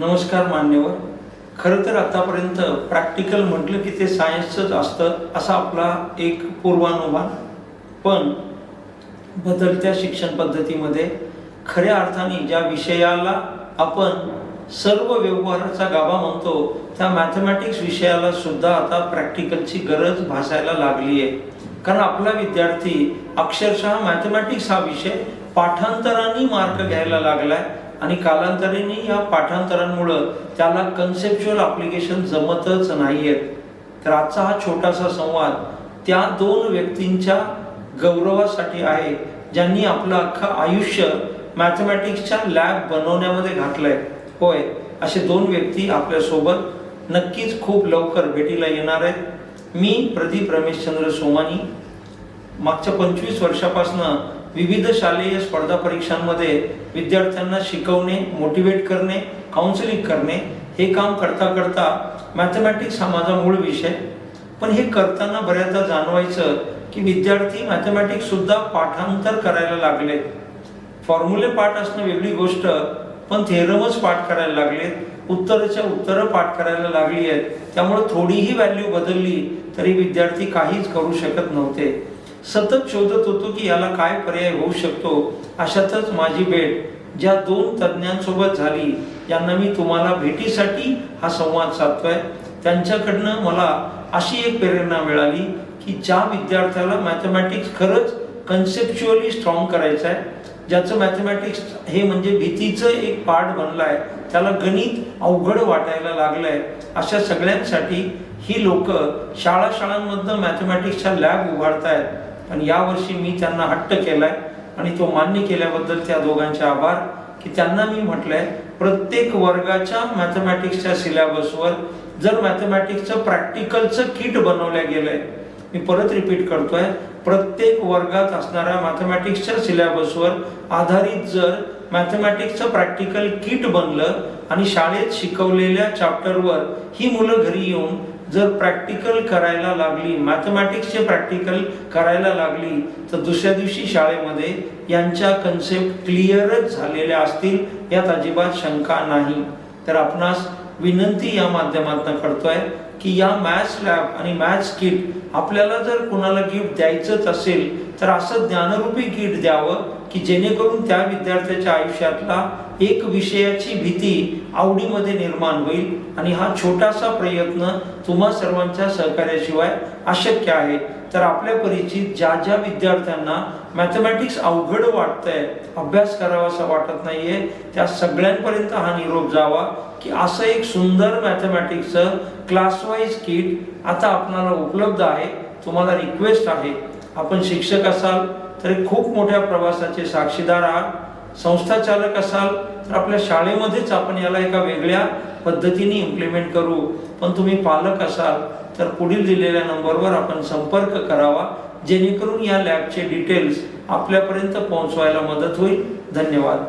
नमस्कार मान्यवर. खरं तर आतापर्यंत प्रॅक्टिकल म्हटलं की ते सायन्सचंच असतं असा आपला एक पूर्वानुमान. पण बदलत्या शिक्षण पद्धतीमध्ये खऱ्या अर्थाने ज्या विषयाला आपण सर्व व्यवहाराचा गाभा म्हणतो त्या मॅथमॅटिक्स विषयाला सुद्धा आता प्रॅक्टिकलची गरज भासायला लागली आहे कारण आपला विद्यार्थी अक्षरशः मॅथमॅटिक्स हा विषय पाठांतराने मार्क घ्यायला लागलाय. आणि कालांतराने या पाठांतरांमुळं त्याला कन्सेप्च्युअल अप्लिकेशन जमतच नाही आहेत तर आजचा हा छोटासा संवाद त्या दोन व्यक्तींच्या गौरवासाठी आहे ज्यांनी आपलं अख्खं आयुष्य मॅथमॅटिक्सच्या लॅब बनवण्यामध्ये घातलंय. होय असे दोन व्यक्ती आपल्यासोबत नक्कीच खूप लवकर भेटीला येणार आहेत. मी प्रदीप रमेशचंद्र सोमानी. मागच्या पंचवीस वर्षापासनं विविध शालेय स्पर्धा परीक्षांमध्ये विद्यार्थ्यांना शिकवणे मोटिवेट करणे काउन्सिलिंग करणे हे काम करता करता मॅथमॅटिक्स हा माझा मूळ विषय. पण हे करताना बऱ्याचदा जाणवायचं की विद्यार्थी मॅथमॅटिक्स सुद्धा पाठांतर करायला लागलेत फॉर्म्युले पाठ असणं वेगळी गोष्ट पण थेरमच पाठ करायला लागलेत. उत्तरच्या उत्तरं पाठ करायला लागली आहेत त्यामुळे थोडीही व्हॅल्यू बदलली तरी विद्यार्थी काहीच करू शकत नव्हते. सतत शोधत होतो की याला काय पर्याय होऊ शकतो? अशातच माझी भेट ज्या दोन तज्ज्ञांसोबत झाली यांना मी तुम्हाला भेटीसाठी हा संवाद साधतोय. त्यांच्याकडनं मला अशी एक प्रेरणा मिळाली की ज्या विद्यार्थ्याला मॅथमॅटिक्स खरंच कन्सेप्च्युअली स्ट्रॉंग करायचं आहे ज्याचं मॅथमॅटिक्स हे म्हणजे भीतीचं एक पार्ट बनलाय त्याला गणित अवघड वाटायला लागलंय अशा सगळ्यांसाठी ही लोक शाळा शाळांमधनं मॅथमॅटिक्सच्या लॅब उभारतायत. आणि यावर्षी मी त्यांना हट्ट केलाय आणि तो मान्य केल्याबद्दल त्या दोघांचे आभार की त्यांना मी म्हटलंय प्रत्येक वर्गाच्या मॅथमॅटिक्सच्या सिलेबसवर जर मॅथमॅटिक्सचं प्रॅक्टिकलचं किट बनवलं गेलंय मी परत रिपीट करतोय प्रत्येक वर्गात असणाऱ्या मॅथमॅटिक्सच्या सिलेबसवर आधारित जर मॅथमॅटिक्सचं प्रॅक्टिकल किट बनलं आणि शाळेत शिकवलेल्या चॅप्टरवर ही मुलं घरी येऊन जर प्रॅक्टिकल करायला लागली मॅथमॅटिक्सचे प्रॅक्टिकल करायला लागली तर दुसऱ्या दिवशी शाळेमध्ये यांच्या कन्सेप्ट क्लिअरच झालेल्या असतील यात अजिबात शंका नाही. तर आपणास विनंती या माध्यमातून करतोय की या मॅथ्स लॅब आणि मॅथ्स किट आपल्याला जर कुणाला गिफ्ट द्यायचंच असेल तर असं ज्ञानरूपी किट द्यावं की जेणेकरून त्या विद्यार्थ्याच्या आयुष्यातला एक विषयाची भीती आवडीमध्ये निर्माण होईल आणि हा छोटासा प्रयत्न तुम्हा सर्वांच्या सहकार्याशिवाय अशक्य आहे. तर आपल्या परिचित ज्या ज्या विद्यार्थ्यांना मॅथमॅटिक्स अवघड वाटतंय अभ्यास करावासा वाटत नाहीये त्या सगळ्यांपर्यंत हा निरोप जावा. की असं एक सुंदर मॅथमॅटिक्सचं क्लासवाईज किट आता आपणाला उपलब्ध आहे. तुम्हाला रिक्वेस्ट आहे. आपण शिक्षक असाल तर खूप मोठ्या प्रवासाचे साक्षीदार आहात. संस्था चालक असाल तर आपल्या शाळेमध्येच आपण याला एका वेगळ्या पद्धतीने इम्प्लिमेंट करू. पण तुम्ही पालक असाल तर पुढील दिलेल्या नंबरवर आपण संपर्क करावा. जेणेकरून या लॅबचे डिटेल्स आपल्यापर्यंत पोहोचवायला मदत होईल. धन्यवाद.